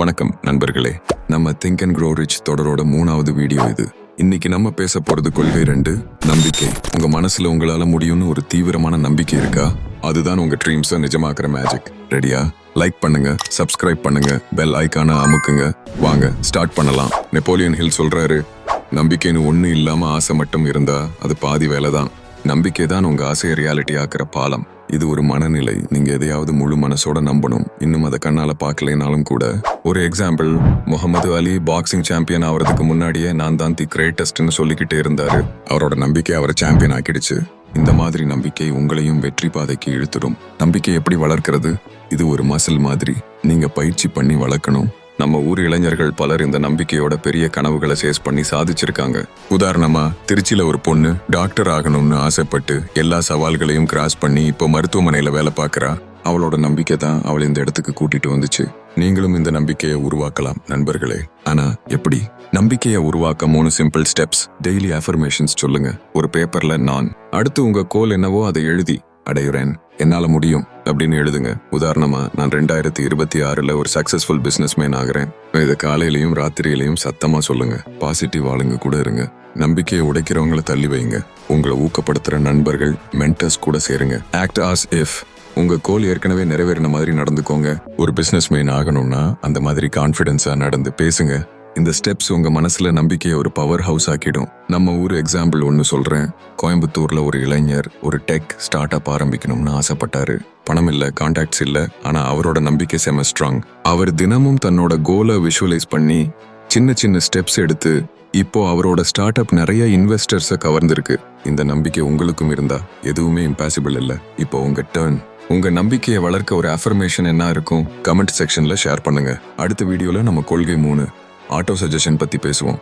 வணக்கம் நண்பர்களே. நம்ம திங்க் அண்ட் க்ரோ ரிச் தொடரோட மூணாவது வீடியோ இது. இன்னைக்கு நம்ம பேச போறது கொள்கை ரெண்டு நம்பிக்கை. உங்க மனசுல உங்களால முடியும்னு ஒரு தீவிரமான நம்பிக்கை இருக்கா? அதுதான் உங்க ட்ரீம்ஸை நிஜமாக்குற மேஜிக் ரெடியா லைக் பண்ணுங்க சப்ஸ்கிரைப் பண்ணுங்க பெல் ஐக்கான அமுக்குங்க. வாங்க ஸ்டார்ட் பண்ணலாம். நெப்போலியன் ஹில் சொல்றாரு நம்பிக்கைன்னு ஒன்றும் இல்லாம ஆசை மட்டும் இருந்தா அது பாதி வேலை தான் நம்பிக்கை தான் உங்க ஆசையை ரியாலிட்டி ஆக்குற பாலம். இது ஒரு மனநிலை. நீங்க எதையாவது முழு மனசோட நம்பணும். இன்னும் அதை கண்ணால பார்க்கலைனாலும் கூட ஒரு example Muhammad Ali boxing champion ஆகிறதுக்கு முன்னாடியே நான் தான் தி கிரேட்டஸ்ட்னு சொல்லிக்கிட்டே இருந்தாரு. அவரோட நம்பிக்கை அவரை சாம்பியன் ஆக்கிடுச்சு. இந்த மாதிரி நம்பிக்கை உங்களையும் வெற்றி பாதைக்கு இழுத்துடும். நம்பிக்கை எப்படி வளர்க்கிறது? இது ஒரு மசில் மாதிரி. நீங்க பயிற்சி பண்ணி வளர்க்கணும். நம்ம ஊர் இளைஞர்கள் பலர் இந்த நம்பிக்கையோட பெரிய கனவுகளை சேஸ் பண்ணி சாதிச்சிருக்காங்க. உதாரணமா திருச்சியில ஒரு பொண்ணு டாக்டர் ஆகணும்னு ஆசைப்பட்டு எல்லா சவால்களையும் கிராஸ் பண்ணி இப்போ மருத்துவமனையில வேலை பார்க்கறா. அவளோட நம்பிக்கை தான் அவளை இந்த இடத்துக்கு கூட்டிட்டு வந்துச்சு. நீங்களும் இந்த நம்பிக்கையை உருவாக்கலாம் நண்பர்களே. ஆனா எப்படி? நம்பிக்கையை உருவாக்க மூணு சிம்பிள் ஸ்டெப்ஸ் டெய்லி அஃபர்மேஷன்ஸ் சொல்லுங்க. ஒரு பேப்பர்ல நான். அடுத்து உங்க கோல் என்னவோ அதை எழுதி அடையுறேன். என்னால் முடியும் அப்படின்னு எழுதுங்க. உதாரணமாக நான் ரெண்டாயிரத்தி இருபத்தி ஆறில் ஒரு சக்ஸஸ்ஃபுல் பிஸ்னஸ்மேன் ஆகிறேன். இதை காலையிலையும் ராத்திரியிலையும் சத்தமாக சொல்லுங்கள் பாசிட்டிவ் ஆளுங்க கூட இருங்க. நம்பிக்கையை உடைக்கிறவங்களை தள்ளி வைங்க. உங்களை ஊக்கப்படுத்துகிற நண்பர்கள் மென்டர்ஸ் கூட சேருங்க. ஆக்ட் ஆஸ் இஃப் உங்கள் கோல் ஏற்கனவே நிறைவேறின மாதிரி நடந்துக்கோங்க. ஒரு பிஸ்னஸ்மேன் ஆகணும்னா அந்த மாதிரி கான்ஃபிடென்ஸாக நடந்து பேசுங்க. இந்த ஸ்டெப்ஸ் உங்கள் மனசில் நம்பிக்கையை ஒரு பவர் ஹவுஸ் ஆக்கிடும். நம்ம ஊர் எக்ஸாம்பிள் ஒன்று சொல்கிறேன் கோயம்புத்தூரில் ஒரு இளைஞர் ஒரு டெக் ஸ்டார்ட் அப் ஆரம்பிக்கணும்னு ஆசைப்பட்டாரு. பணம் இல்லை கான்டாக்ட்ஸ் இல்லை ஆனால் அவரோட நம்பிக்கை செம ஸ்ட்ராங் அவர் தினமும் தன்னோட கோலை விஷுவலைஸ் பண்ணி சின்ன சின்ன ஸ்டெப்ஸ் எடுத்து இப்போ அவரோட ஸ்டார்ட் அப் நிறைய இன்வெஸ்டர்ஸை கவர்ந்திருக்கு. இந்த நம்பிக்கை உங்களுக்கும் இருந்தா எதுவுமே இம்பாசிபிள் இல்லை. இப்போ உங்க டேர்ன் உங்க நம்பிக்கையை வளர்க்க ஒரு அஃபர்மேஷன் என்ன இருக்கும் கமெண்ட் செக்ஷன்ல ஷேர் பண்ணுங்க. அடுத்த வீடியோல நம்ம கொள்கை மூணு. ஆட்டோ சஜஷன் பற்றி பேசுவோம்.